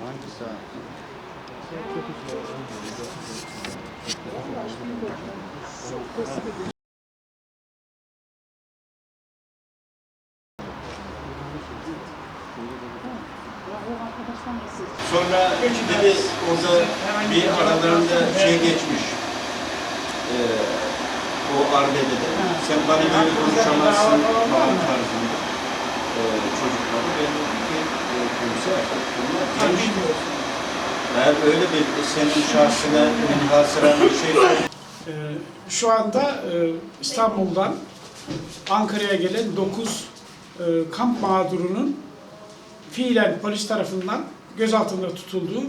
Hangisi abi? Sonra dedi orada bir aralarında şey geçmiş. Ee, o arbedede. Sen bana böyle konuşamazsın falan tarzında. Ee, çocukları ben dedim ki e, komiser bunlar genç. Eğer öyle bir senin şahsına münhasıran bir şey Ee, Şu anda e, İstanbul'dan Ankara'ya gelen 9 kamp mağdurunun fiilen polis tarafından gözaltında tutulduğu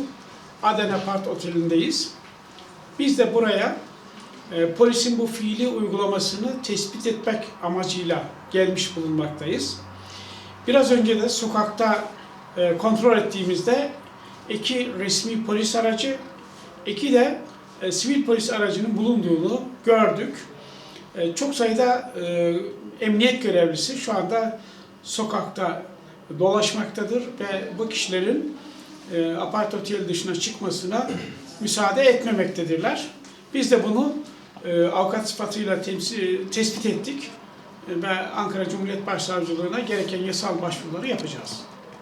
Adana Part Oteli'ndeyiz. Biz de buraya e, polisin bu fiili uygulamasını tespit etmek amacıyla gelmiş bulunmaktayız. Biraz önce de sokakta e, kontrol ettiğimizde iki resmi polis aracı, iki de e, sivil polis aracının bulunduğunu gördük. Çok sayıda emniyet görevlisi şu anda sokakta dolaşmaktadır ve bu kişilerin e, apart otel dışına çıkmasına müsaade etmemektedirler. Biz de bunu e, avukat sıfatıyla temsil, tespit ettik e, ve Ankara Cumhuriyet Başsavcılığına gereken yasal başvuruları yapacağız.